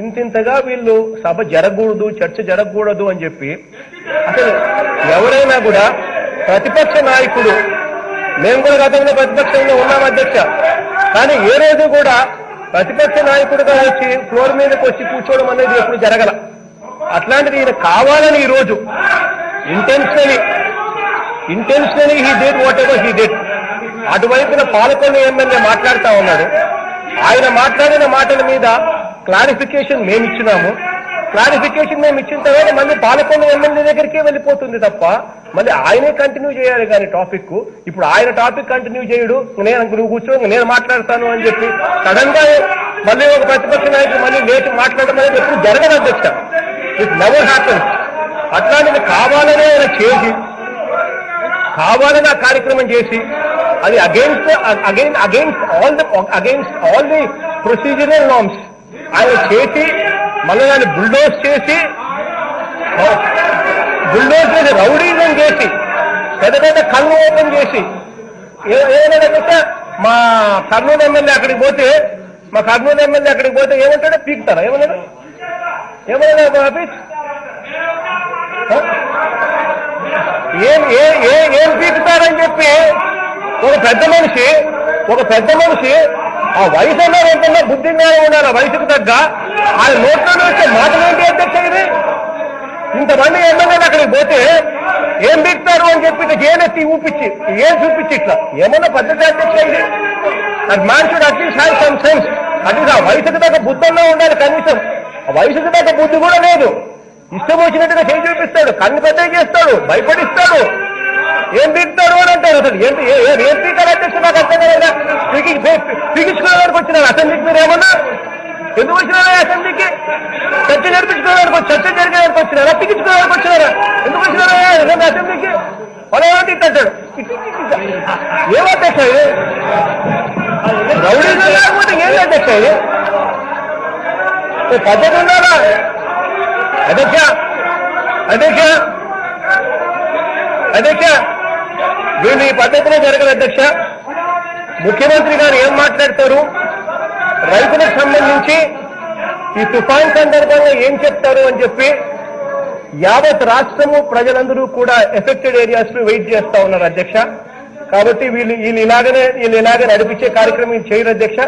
ఇంతింతగా వీళ్ళు సభ జరగకూడదు చర్చ జరగకూడదు అని చెప్పి అసలు ఎవరైనా కూడా ప్రతిపక్ష నాయకుడు మేము కూడా గతంలో ప్రతిపక్షంలో ఉన్నాం అధ్యక్ష కానీ ఏ రోజు కూడా ప్రతిపక్ష నాయకుడుగా వచ్చి ఫ్లోర్ మీదకి వచ్చి కూర్చోవడం అనేది ఎప్పుడు జరగల. అట్లాంటిది ఈయన కావాలని ఈ రోజు intentionally intentionally he date whatever he date అటువైపున పాలకొని MLA మాట్లాడుతా ఉన్నాడు. ఆయన మాట్లాడిన మాటల మీద క్లారిఫికేషన్ మేము ఇచ్చినాము క్లారిఫికేషన్ మేము ఇచ్చిన తర్వాత మళ్ళీ పాలకొండ ఎమ్మెల్యే దగ్గరికే వెళ్ళిపోతుంది తప్ప మళ్ళీ ఆయనే కంటిన్యూ చేయాలి కానీ టాపిక్ ఇప్పుడు ఆయన టాపిక్ కంటిన్యూ చేయడు. నేను నువ్వు కూర్చో నేను మాట్లాడతాను అని చెప్పి సడన్గా మళ్ళీ ఒక ప్రతిపక్ష నాయకుడు మళ్ళీ లేచి మాట్లాడడం అనేది ఎప్పుడు జరగదు అధ్యక్ష. ఇట్ నెవర్ హ్యాపన్ అట్లాంటిది కావాలనే ఆయన చేసి కావాలని ఆ కార్యక్రమం చేసి అది against again against all the against all the procedural norms ఆయన చేసి మళ్ళీ దాన్ని బుల్డోజ్ చేసి బుల్డోజ్ చేసి రౌడీజం చేసి పెద్ద పెద్ద కళ్ళు ఓపెన్ చేసి ఏదైనా ఏమైనా చెప్తే మా కర్నూలు ఎమ్మెల్యే అక్కడికి పోతే మా కర్నూలు ఎమ్మెల్యే అక్కడికి పోతే ఏమంటాడో పీకుతారా ఏమన్నాడు? ఏమన్నా ఆఫీస్? ఏం ఏం ఏం పీకుతారని చెప్పి ఒక పెద్ద మనిషి ఒక పెద్ద మనిషి ఆ వయసు అన్నారు ఏంటన్నా బుద్ధి జ్ఞానం ఉండాలి ఆ వయసుకు తగ్గ. ఆయన నోట్లో వచ్చే మాటలు ఏంటి అధ్యక్ష ఇది ఇంతమంది ఎమ్మెల్యేలు అక్కడికి పోతే ఏం పీకుతారు అని చెప్పి ఏనెత్తి ఊపించి ఏం చూపించి ఇట్లా? ఏమన్నా పద్ధతి అధ్యక్ష ఇది? అది man at least have some sense at least ఆ వయసుకు తగ్గ బుద్ధంలో ఉండాలి కనీసం. ఆ వయసుకు తగ్గ బుద్ధి కూడా లేదు. ఇష్టం వచ్చినట్టుగా చేయి చూపిస్తాడు కన్ను పెద్ద చేస్తాడు భయపడిస్తాడు. ఏం తీస్తాడు అని అంటారు అసలు? ఏంటి? ఏం తీస్తారు అధ్యక్షుడు పీకి వచ్చినారు అసెంబ్లీకి మీరు ఏమన్నా? ఎందుకు వచ్చినారా అసెంబ్లీకి? చర్చ జరిపించుకోవడానికి వచ్చి- చర్చ జరిగేదానికి వచ్చినారా పీకించుకోవడానికి వచ్చినారా ఎందుకు వచ్చినారా అసెంబ్లీకి? అలా ఏమంటే ఇట్టాడు ఏం అధ్యక్ష రౌడీజం లేకపోతే ఏం అధ్యక్ష ఇది పద్ధతి ఉండాలా? అధ్యక్ష అధ్యక్ష అధ్యక్ష వీళ్ళు ఈ పద్ధతిలో జరగదు అధ్యక్ష. ముఖ్యమంత్రి గారు ఏం మాట్లాడతారు? రైతులకు సంబంధించి ఈ తుఫాన్ సందర్భంగా ఏం చెప్తారు అని చెప్పి యావత్ రాష్ట్రము ప్రజలందరూ కూడా ఎఫెక్టెడ్ ఏరియాస్ను వెయిట్ చేస్తా ఉన్నారు అధ్యక్ష. కాబట్టి వీళ్ళు వీళ్ళు ఇలాగనే వీళ్ళు ఇలాగే నడిపించే కార్యక్రమం చేయరు అధ్యక్ష.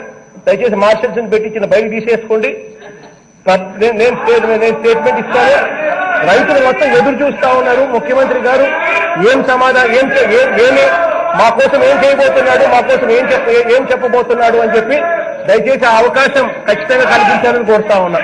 దయచేసి మార్షల్స్ పెట్టించిన బయట తీసేసుకోండి. నేను స్టేట్మెంట్ ఇస్తాను. రైతులు మొత్తం ఎదురు చూస్తా ఉన్నారు ముఖ్యమంత్రి గారు. ఏం సమాధానం ఏం ఏమి మా కోసం ఏం చేయబోతున్నాడు మా కోసం ఏం చెప్ప ఏం చెప్పబోతున్నాడు అని చెప్పి దయచేసి ఆ అవకాశం ఖచ్చితంగా కల్పించాలని కోరుతా ఉన్నా.